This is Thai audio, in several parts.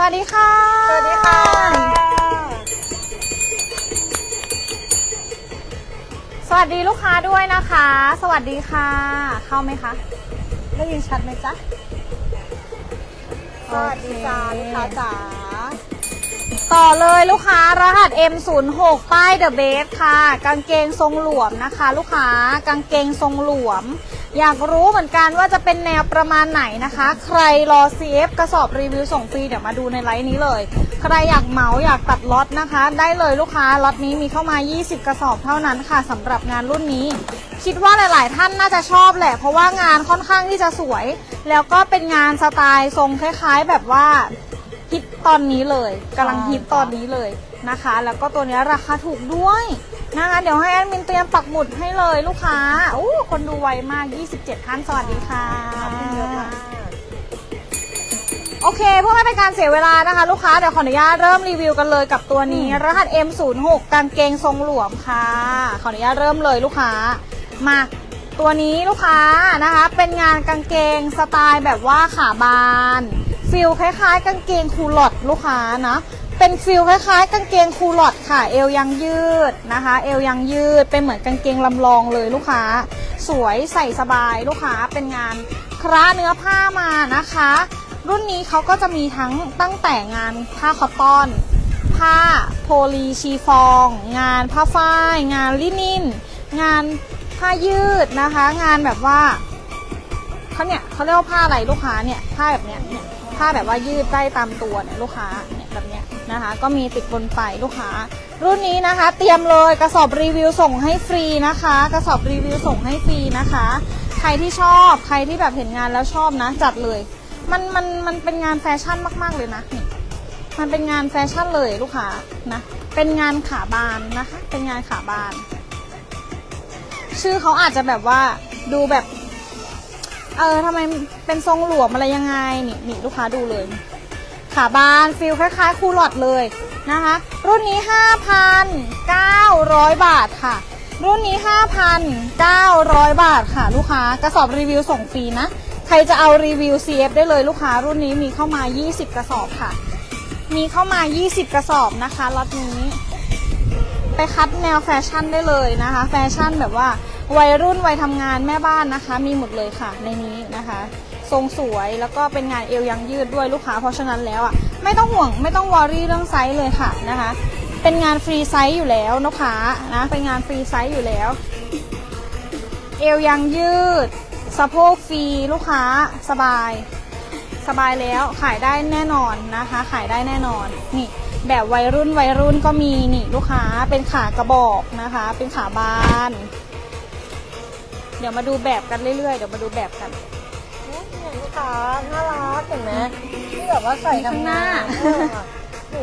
วัสดีค่ะ สวัสดีค่ะ สวัสดีลูกค้าด้วยนะคะ สวัสดีค่ะ เข้าไหมคะ ได้ยินชัดไหมจ๊ะ สวัสดีจ้าลูกค้าจ๋า ต่อเลยลูกค้ารหัส M06 ป้าย The Base ค่ะ กางเกงทรงหลวมนะคะ ลูกค้ากางเกงทรงหลวม อยากรู้เหมือนกันว่าจะเป็นแนวประมาณไหนนะคะ ใครรอ CF กระสอบรีวิวส่งฟรีเดี๋ยวมาดูในไลน์นี้เลย ใครอยากเหมาอยากตัดล็อตนะคะ ได้เลยลูกค้าล็อตนี้มีเข้ามา 20 กระสอบเท่านั้นค่ะสำหรับงานรุ่นนี้ คิดว่าหลาย ๆ ท่านน่าจะชอบแหละ เพราะว่างานค่อนข้างที่จะสวย แล้วก็เป็นงานสไตล์ทรงคล้าย ๆ แบบว่าฮิตตอนนี้เลยกำลังฮิตตอนนี้เลยนะคะ แล้วก็ตัวนี้ราคาถูกด้วย นะคะเดี๋ยวให้แอดมินเตรียมปักหมุดให้เลยลูกค้าโอ้คนดูไวมาก 27 ท่านสวัสดีค่ะขอบคุณเยอะมากโอเคเพื่อไม่เป็นการเสียเวลานะคะ ลูกค้าเดี๋ยวขออนุญาตเริ่มรีวิวกันเลยกับตัวนี้ รหัส M06 กางเกงทรงหลวมค่ะ ขออนุญาตเริ่มเลยลูกค้ามาตัวนี้ลูกค้านะคะ เป็นงานกางเกงสไตล์แบบว่าขาบานฟิลคล้ายๆ กางเกงคูลอดลูกค้านะ เป็นฟิลคล้ายๆ กางเกงคูลอดค่ะ เอวยังยืดนะคะ เอวยังยืด เป็นเหมือนกางเกงลำลองเลยลูกค้า สวยใส่สบายลูกค้า เป็นงานคราเนื้อผ้ามานะคะ รุ่นนี้เขาก็จะมีทั้งตั้งแต่งานผ้าคอตตอน ผ้าโพลีชีฟอง งานผ้าฝ้าย งานลินิน งานผ้ายืดนะคะ งานแบบว่าเขาเนี่ยเขาเรียกว่าผ้าอะไรลูกค้าเนี่ย ผ้าแบบเนี้ยผ้าแบบว่ายืดได้ตามตัวเนี่ยลูกค้า นะคะ ก็มีติดบนไปลูกค้า รุ่นนี้นะคะ เตรียมเลยกระสอบรีวิวส่งให้ฟรีนะคะ กระสอบรีวิวส่งให้ฟรีนะคะ ใครที่ชอบใครที่แบบเห็นงานแล้วชอบนะ จัดเลย มันมันมันเป็นงานแฟชั่นมาก ๆเลยนะนี่มันเป็นงานแฟชั่นเลยลูกค้านะเป็นงานขาบานนะคะ เป็นงานขาบาน ชื่อเขาอาจจะแบบว่าดูแบบ เออทำไมเป็นทรงหลวมอะไรยังไงนี่นี่ลูกค้าดูเลย ขาบานฟิลคล้ายๆ คูลอดเลยนะคะ รุ่นนี้ 5,900 บาทค่ะ รุ่นนี้ 5,900 บาทค่ะ ลูกค้ากระสอบรีวิวส่งฟรีนะ ใครจะเอารีวิว CF ได้เลยลูกค้า รุ่นนี้มีเข้ามา 20 กระสอบค่ะ มีเข้ามา 20 กระสอบนะคะล็อตนี้ ไปคัดแนวแฟชั่นได้เลยนะคะ แฟชั่นแบบว่าวัยรุ่นวัยทำงานแม่บ้านนะคะ มีหมดเลยค่ะในนี้นะคะ ทรงสวยแล้วก็เป็นงานเอวยังยืดด้วยลูกค้าเพราะฉะนั้นแล้วอะไม่ต้องห่วงไม่ต้องวอรี่เรื่องไซส์เลยค่ะนะคะ เป็นงานฟรีไซส์อยู่แล้วลูกค้านะเป็นงานฟรีไซส์อยู่แล้ว เอวยังยืดสะโพกฟรีลูกค้าสบาย สบายแล้วขายได้แน่นอนนะคะ ขายได้แน่นอนนี่แบบวัยรุ่นวัยรุ่นก็มีนี่ลูกค้าเป็นขากระบอกนะคะ เป็นขาบาน เดี๋ยวมาดูแบบกันเรื่อยๆ เดี๋ยวมาดูแบบกัน ค้าน่ารักเห็นไหมที่แบบว่าใส่ทำงาน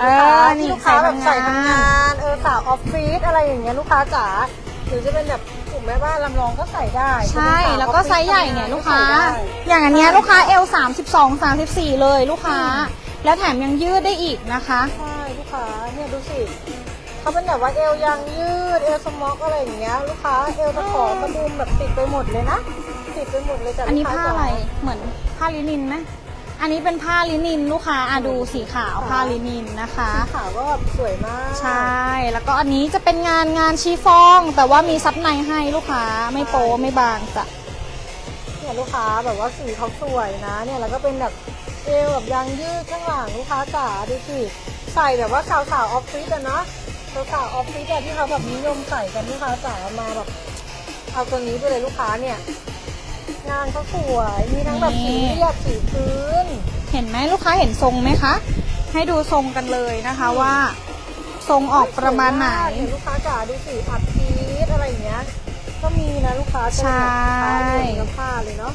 เอเอออนี่นี่ลูกค้าแบบใส่ใส่ทำทำงางานนเออสาวออฟฟิศอะไรอย่างเงี้ยลูกค้าจ๋าหรือจะเป็นแบบกลุ่มแม่บ้านลำลองก็ใส่ได้ ใช่เป็นสาแล้วก็ออฟฟิศไซส์ใหญ่เนี่ยทำงลูกค้าใส่ได้อย่างอันเนี้ยลูกค้า L 32 34เลยลูกค้า แล้วแถมยังยืดได้อีกนะคะใช่ลูกค้าเนี่ยดูสิเขาเป็นแบบว่าเอวยางยืดเอวสม็อกอะไรอย่างเงี้ยลูกค้าเอวตะขอกระดุมแบบติดไปหมดเลยนะติ ดไปหมดเลยจ้ะอันนี้ลูกผ้าค้อะไรจ๋เหมือนผ้าลินินไหมอันนี้เป็นผ้าลินินลูกค้าอะดูสีขาวผ้าลินินนะคะสีขาวก็แบบสวยมาก ใช่ แล้วก็อันนี้จะเป็นงานงานชีฟอง แต่ว่ามีซับในให้ลูกค้าไม่โป๊ไม่บางจ้ะเนี่ยลูกค้าแบบว่าสีเขาสวยนะ เนี่ยแล้วก็เป็นแบบเอวแบบยางยืดข้างหลังลูกค้าจ๋าดูสิใส่แบบว่าสาวสาวๆออฟฟิศอะเนาะสาวสาวๆออฟฟิศอะที่เขาแบบนิยมใส่กันลูกค้าจ๋ามาแบบเอาตัวนี้ไปเลยลูกค้าเนี่ย งานเขาสวย มีทั้งแบบสีเรียบสีพื้น เห็นไหมลูกค้าเห็นทรงไหมคะ ให้ดูทรงกันเลยนะคะว่า ทรงออกประมาณไหนเยลูกค้าจ๋าดูสิอัดพีทอะไรอย่างเงี้ย ก็มีนะลูกค้าจะใช่เป็นแบบผ้ารวมเนื้อผ้าเลยเนาะ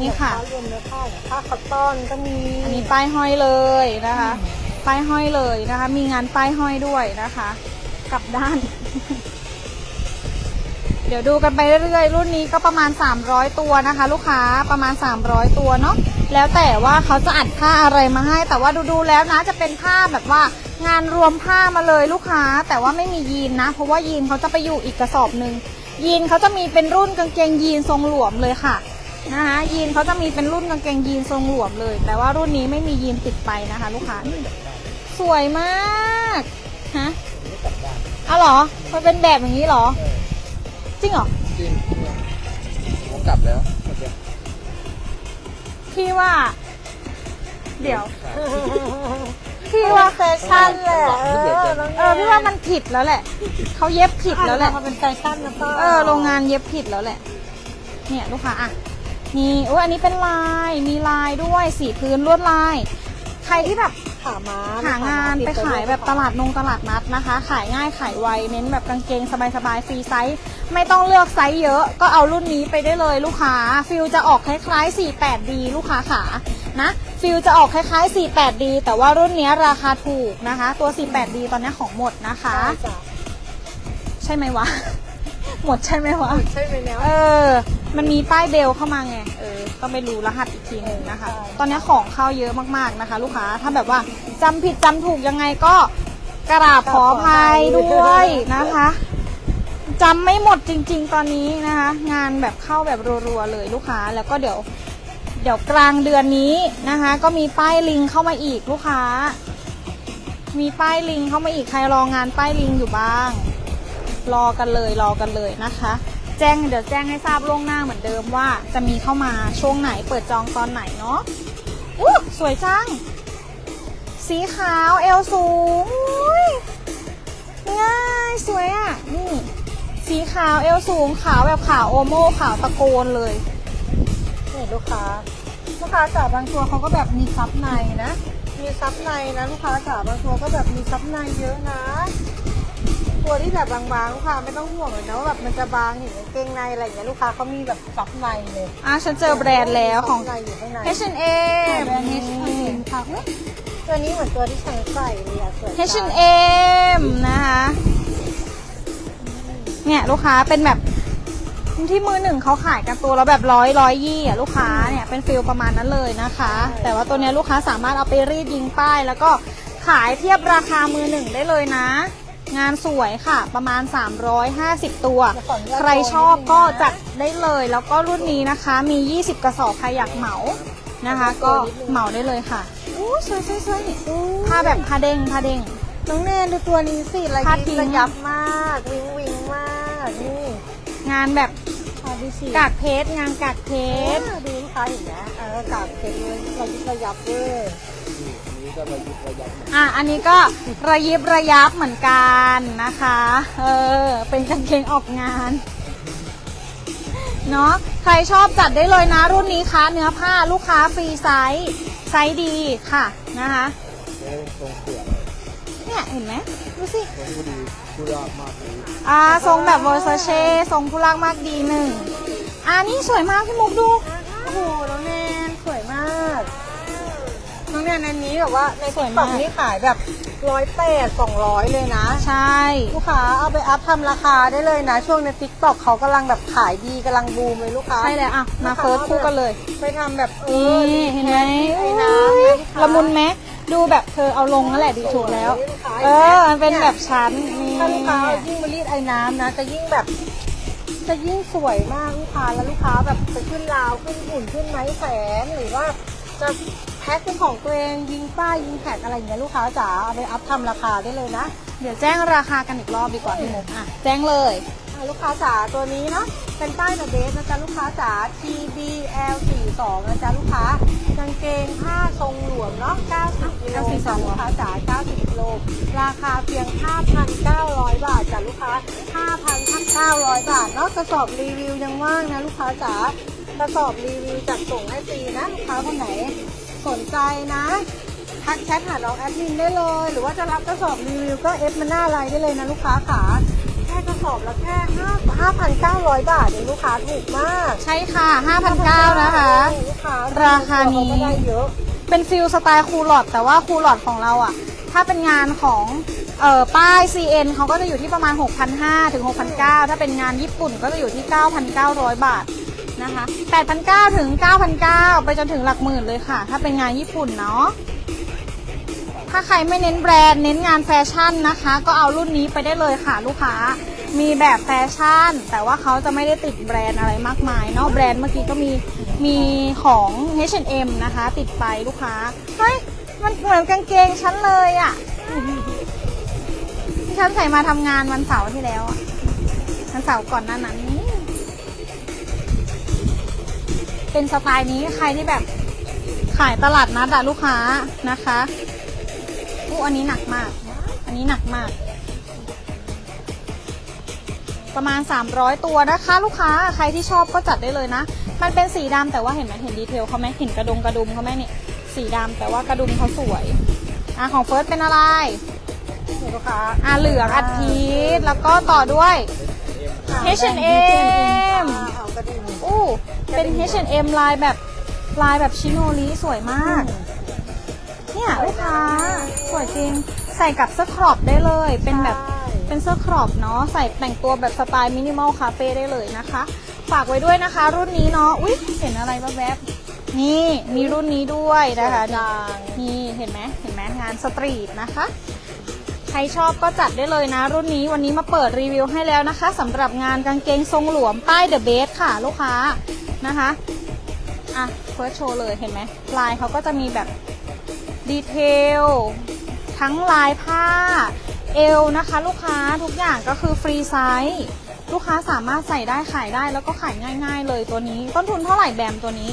นี่ค่ะเป็นแบบผ้ารวมเนื้อผ้าเนี่ยผ้าคอตตอนก็มีอันนี้ป้ายห้อยเลยนะคะ ป้ายห้อยเลยนะคะ มีงานป้ายห้อยด้วยนะคะ กลับด้านเดี๋ยวดูกันไปเรื่อยๆ รุ่นนี้ก็ประมาณ 300 ตัวนะคะ ลูกค้าประมาณ 300 ตัวเนาะแล้วแต่ว่าเขาจะอัดผ้าอะไรมาให้ แต่ว่าดูๆแล้วนะจะเป็นผ้าแบบว่างานรวมผ้ามาเลยลูกค้า แต่ว่าไม่มียีนนะ เพราะว่ายีนเขาจะไปอยู่อีกกระสอบหนึ่งยีนเขาจะมีเป็นรุ่นกางเกงยีนทรงหลวมเลยค่ะนะคะยีนเขาจะมีเป็นรุ่นกางเกงยีนทรงหลวมเลย แต่ว่ารุ่นนี้ไม่มียีนติดไปนะคะ ลูกค้าสวยมากฮะเอาเหรอมันเป็นแบบอย่างนี้เหรอ จริงเหรอ จริงผมกลับแล้วเมื่อกี้พี่ว่า เดี๋ยวครับพี่ว่าแฟชั่นแหละเออน้งเออพี่ว่ามันผิดแล้วแหละเขาเย็บผิดแล้วแหละมันเป็นแฟชั่นนะป้าเออโรงงานเย็บผิดแล้วแหละ เนี่ยลูกค้าอะนี่โอ้ยอันนี้เป็นลายมีลายด้วยสีพื้นลวดลาย ใครที่แบบ ขาม้าหางานไปขายแบบตลาดนงตลาดนัดนะคะ ขายง่ายขายไวเน้นแบบกางเกงสบายๆฟรีไซส์ไม่ต้องเลือกไซส์เยอะ ก็เอารุ่นนี้ไปได้เลยลูกค้า ฟิลจะออกคล้ายๆ 48D ลูกค้าขานะฟิลจะออกคล้ายๆ 48D แต่ว่ารุ่นนี้ราคาถูกนะคะ ตัว 48D ตอนนี้ของหมดนะคะ ใช่จ้ะใช่ไหมวะ หมดใช่ไหมวะ ใช่ไหมเนี่ยเออ มันมีป้ายเบลเข้ามาไง เออ ต้องไปรู้รหัสอีก ทีหนึ่งนะคะ ตอนนี้ของเข้าเยอะมากๆนะคะ ลูกค้าถ้าแบบว่าจำผิดจำถูกยังไงก็กราบขออภัยด้วยนะคะจำไม่หมดจริง ๆ ตอนนี้นะคะ งานแบบเข้าแบบรัวๆเลยลูกค้าแล้วก็เดี๋ยว เดี๋ยวกลางเดือนนี้นะคะ ก็มีป้ายลิงเข้ามาอีกลูกค้า มีป้ายลิงเข้ามาอีกใครรองานป้ายลิงอยู่บ้าง รอกันเลยรอกันเลยนะคะ แจ้งเดี๋ยวแจ้งให้ทราบล่วงหน้าเหมือนเดิมว่า จะมีเข้ามาช่วงไหนเปิดจองตอนไหนเนาะอู้สวยจัง สีขาวเอวสูงอุ๊ยง่ายสวยอะ นี่ สีขาวเอวสูงขาวแบบขาวโอโม่ขาวตะโกนเลยนี่ลูกค้าลูกค้าจ๋าบางตัวเขาก็แบบมีซับในนะ มีซับในนะลูกค้าจ๋าบางตัวก็แบบมีซับในเยอะนะ ตัวที่แบบบางๆลูกค้าไม่ต้องห่วงเลยนะว่าแบบมันจะบางเห็นกางเกงในอะไรอย่างเงี้ยลูกค้าเขามีแบบซับในเลยอะฉันเจอแบรนด์แล้วของ ซับในอยู่ข้างใน H&M แบรนด์ H&M ค่ะเฮ้ย ตัวนี้เหมือนตัวที่ฉันใส่เลยอะสวยจัง H&M นะคะเนี่ยลูกค้าเป็นแบบที่มือหนึ่งเขาขายกันตัวแล้วแบบร้อยร้อยยี่อะลูกค้าเนี่ยเป็นฟิลประมาณนั้นเลยนะคะแต่ว่าตัวเนี้ยลูกค้าสามารถเอาไปรีดยิงป้าย แล้วก็ขายเทียบราคามือหนึ่งได้เลยนะ งานสวยค่ะ ประมาณ 350 ตัว ใครชอบก็จัดได้เลย แล้วก็รุ่นนี้นะคะมี 20 กระสอบใครอยากเหมานะคะ ก็เหมาได้เลยค่ะอู้สวยสวยสวยผ้าแบบผ้าเด้งผ้าเด้งน้องแนนดูตัวนี้สิระพาดยิบทิ้งระยับมาก วิงวิงมากนี่งานแบบพาดูสิกากเพชรงานกากเพชรอ่าดูลูกค้าเห็นไหมเออกาบเพชรเลยระยิบระยับเลย อะอันนี้ก็ระยิบระยับเหมือนกันนะคะ เออ เป็นกางเกงออกงาน เนาะใครชอบจัดได้เลยนะ รุ่นนี้คะเนื้อผ้าลูกค้าฟรีไซส์ไซส์ดีค่ะนะคะเนี่ยเห็นไหมดูสิทรงผู้ดีผู้รอดมากเลยอ่าทรงแบบเวอร์ซาเช่ทรงผู้ลากมากดีหนึ่งอ่านี่สวยมากพี่มุกดู โอ้โหน้องแนนสวย น้องแนนอันนี้แบบว่าในสวยติ๊กมากต็อกนี่ขายแบบร้อยแปดสองร้อยเลยนะ ใช่ ลูกค้าเอาไปอัพทำราคาได้เลยนะ ช่วงในติ๊กต็อกเขากำลังแบบขายดีกำลังบูมเลยลูกค้าใช่เลยอะ มาเฟิร์สคู่กันเลย ไปทำแบบเอนี่อเห็นไหมไอ้น้ำอุ๊ยนะลูกค้าละมุนไหมดูแบบเธอเอาลงนั่นแหละดีถูกแล้วลูกค้าเออมันเป็นแบบชั้นนี่ถ้าลูกค้ายิ่งมารีดไอ้น้ำนะ จะยิ่งแบบ จะยิ่งสวยมากลูกค้าแล้วลูกค้าแบบจะขึ้นราวขึ้นหุ่นขึ้นไม้แขวนหรือว่าจะ แพ็คเป็นของตัวเองยิงป้ายยิงแท็กอะไรอย่างเงี้ยลูกค้าจ๋าเอาไปอัพทำราคาได้เลยนะ เดี๋ยวแจ้งราคากันอีกรอบดีกว่าพี่มุกอะแจ้งเลยอะลูกค้าจ๋าตัวนี้เนาะเป็นป้ายเดอะเบสนะจ๊ะลูกค้าจ๋า TBL 42นะจ๊ะลูกค้ากางเกงผ้าทรงหลวมเนาะ90กิโล92จ้ะลูกค้าจ๋า90กิโลราคาเพียง 5,900 บาทจ้ะลูกค้า 5,900 บาทเนาะกระสอบรีวิวยังว่างนะลูกค้าจ๋ากระสอบรีวิวจัดส่งให้ฟรีนะลูกค้าคนไหน สนใจนะทักแชทหาน้องแอดมินได้เลย หรือว่าจะรับกระสอบรีวิวก็เอฟมาหน้าไลน์ได้เลยนะลูกค้าขาแค่กระสอบละแค่5 5,900 บาทเองลูกค้าถูกมากใช่ค่ะ 5,900 นะคะ ลูกค้าราคานี้เขก็ได้เยอะเป็นฟิลสไตล์คูลลอดแต่ว่าคูลลอดของเราอะถ้าเป็นงานของเอ่อป้าย CN เขาก็จะอยู่ที่ประมาณ 6,500 ถึง 6,900 ถ้าเป็นงานญี่ปุ่นก็จะอยู่ที่ 9,900 บาท นะคะ8,900ถึง9,900ไปจนถึงหลักหมื่นเลยค่ะ ถ้าเป็นงานญี่ปุ่นเนาะถ้าใครไม่เน้นแบรนด์เน้นงานแฟชั่นนะคะ ก็เอารุ่นนี้ไปได้เลยค่ะลูกค้ามีแบบแฟชั่น แต่ว่าเขาจะไม่ได้ติดแบรนด์อะไรมากมายเนาะแบรนด์เมื่อกี้ก็มีมีของ H&M นะคะ ติดไปลูกค้าเฮ้ยมันเหมือนกางเกงฉันเลยอะ่ะที่ฉันใส่มาทำงานวันเสาร์ที่แล้วอะวันเสาร์ก่อนหน้านั้น เป็นสไตล์นี้ใครที่แบบขายตลาดนัดอะลูกค้านะคะอู้อันนี้หนักมาก อันนี้หนักมาก ประมาณ 300 ตัวนะคะ ลูกค้าใครที่ชอบก็จัดได้เลยนะ มันเป็นสีดำแต่ว่าเห็นไหมเห็นดีเทลเขาไหมเห็นกระดุมกระดุมเขาไหมเนี่ยสีดำแต่ว่ากระดุมเขาสวยอะของเฟิร์สเป็นอะไรนี่ลูกค้าอะเหลืองอัดพีชแล้วก็ต่อด้วย H&M เอากระดิ่งอู้ เป็น H&M ลายแบบลายแบบชิโนริสวยมาก เนี่ยลูกค้าสวยจริง ใส่กับเสื้อครอปได้เลย เป็นแบบใช่เป็นเสื้อครอปเนาะใส่แต่งตัวแบบสไตล์มินิมอลคาเฟ่ได้เลยนะคะ ฝากไว้ด้วยนะคะ รุ่นนี้เนาะอุ๊ยเห็นอะไรแวบๆนี่มีรุ่นนี้ด้วยนะคะจางนี่เห็นไหมเห็นไหมงานสตรีทนะคะใครชอบก็จัดได้เลยนะ รุ่นนี้วันนี้มาเปิดรีวิวให้แล้วนะคะสำหรับงานกางเกงทรงหลวมป้ายเดอะเบสค่ะ ลูกค้า นะคะ อะเฟิร์สโชว์เลยเห็นไหมลายเขาก็จะมีแบบดีเทลทั้งลายผ้าเอวนะคะลูกค้าทุกอย่างก็คือฟรีไซส์ลูกค้าสามารถใส่ได้ขายได้แล้วก็ขายง่าย ๆ เลยตัวนี้ ต้นทุนเท่าไหร่แบมตัวนี้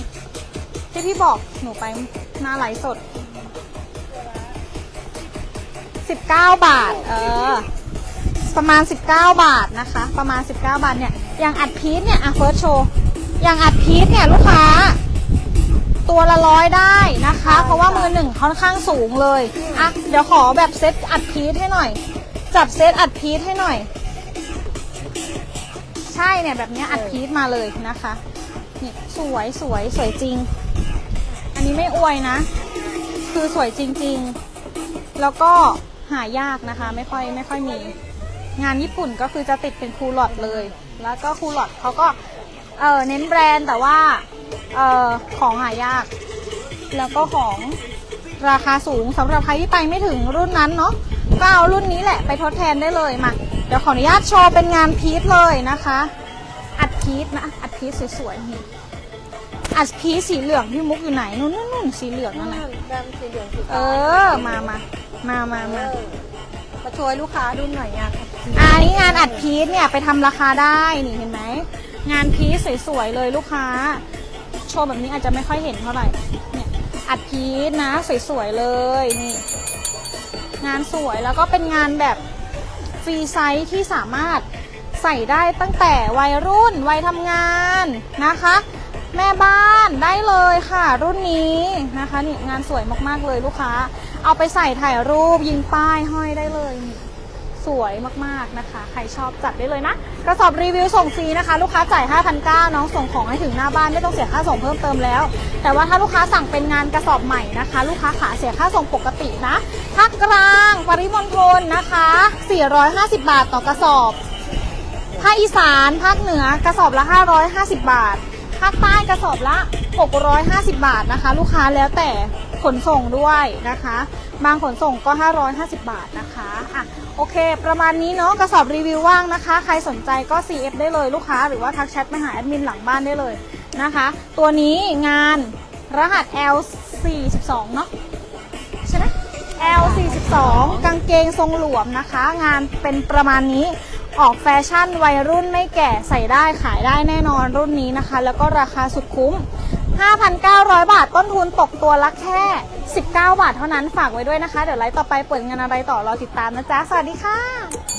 ที่พี่บอกหนูไปหน้าไหลสด 19 บาท เออ ประมาณ 19 บาทนะคะ ประมาณ 19 บาทเนี่ยอย่างอัดพีชเนี่ยอะเฟิร์สโชว์ อย่างอัดพีชเนี่ยลูกค้า ตัวละร้อยได้นะคะ เพราะว่ามือหนึ่งค่อนข้างสูงเลยอะเดี๋ยวขอแบบเซตอัดพีชให้หน่อย จับเซตอัดพีชให้หน่อย ใช่เนี่ยแบบเนี้ยอัดพีชมาเลยนะคะนี่สวยสวยสวยจริง อันนี้ไม่อวยนะ คือสวยจริง ๆ แล้วก็หายากนะคะ ไม่ค่อยไม่ค่อยมี งานญี่ปุ่นก็คือจะติดเป็นคูลอดเลย แล้วก็คูลอดเขาก็ เออเน้นแบรนด์แต่ว่าเออของหายาก แล้วก็ของราคาสูงสำหรับใครที่ไปไม่ถึงรุ่นนั้นเนาะก็เอารุ่นนี้แหละไปทดแทนได้เลยมาเดี๋ยวขออนุญาตโชว์เป็นงานพีทเลยนะคะ อัดพีทนะอัดพีทสวยๆนี่อัดพีทสีเหลืองพี่มุกอยู่ไหนนู่นนู่นนู่นสีเหลืองนั่นนั่นะนแบมสีเหลืองสีเอฟ้าอมามามามามาเออมาโชว์ให้ลูกค้าดูหน่อยอะอ่านี่งานอัดพีซเนี่ยไปทำราคาได้นี่เห็นไหม งานพีซสวยๆเลยลูกค้า โชว์แบบนี้อาจจะไม่ค่อยเห็นเท่าไหร่ เนี่ยอัดพีซนะสวยๆเลยนี่ งานสวยแล้วก็เป็นงานแบบฟรีไซส์ที่สามารถใส่ได้ตั้งแต่วัยรุ่นวัยทำงานนะคะ แม่บ้านได้เลยค่ะ รุ่นนี้นะคะนี่งานสวยมากๆเลยลูกค้า เอาไปใส่ถ่ายรูปยิงป้ายห้อยได้เลยนี่ วยมากๆนะคะ ใครชอบจัดได้เลยนะ กระสอบรีวิวส่งฟรีนะคะ ลูกค้าจ่าย 5,900น้องส่งของให้ถึงหน้าบ้านไม่ต้องเสียค่าส่งเพิ่มเติมแล้ว แต่ว่าถ้าลูกค้าสั่งเป็นงานกระสอบใหม่นะคะ ลูกค้าขาเสียค่าส่งปกตินะภาคกลางปริมณฑลนะคะ 450 บาทต่อกระสอบภาคอีสานภาคเหนือกระสอบละ 550 บาทภาคใต้กระสอบละ 650 บาทนะคะ ลูกค้าแล้วแต่ขนส่งด้วยนะคะ บางขนส่งก็ 550 บาทนะคะอะ โอเค ประมาณนี้เนาะกระสอบรีวิวว่างนะคะ ใครสนใจก็ CF ได้เลยลูกค้าหรือว่าทักแชทมาหาแอดมินหลังบ้านได้เลยนะคะ ตัวนี้งานรหัส L42 เนาะใช่ไหม L42 กางเกงทรงหลวมนะคะ งานเป็นประมาณนี้ออกแฟชั่นวัยรุ่นไม่แก่ใส่ได้ขายได้แน่นอนรุ่นนี้นะคะ แล้วก็ราคาสุดคุ้ม 5,900 บาทต้นทุนตกตัวละแค่ 19 บาทเท่านั้นฝากไว้ด้วยนะคะ เดี๋ยวไลฟ์ต่อไปเปิดงานอะไรต่อรอติดตามนะจ๊ะ สวัสดีค่ะ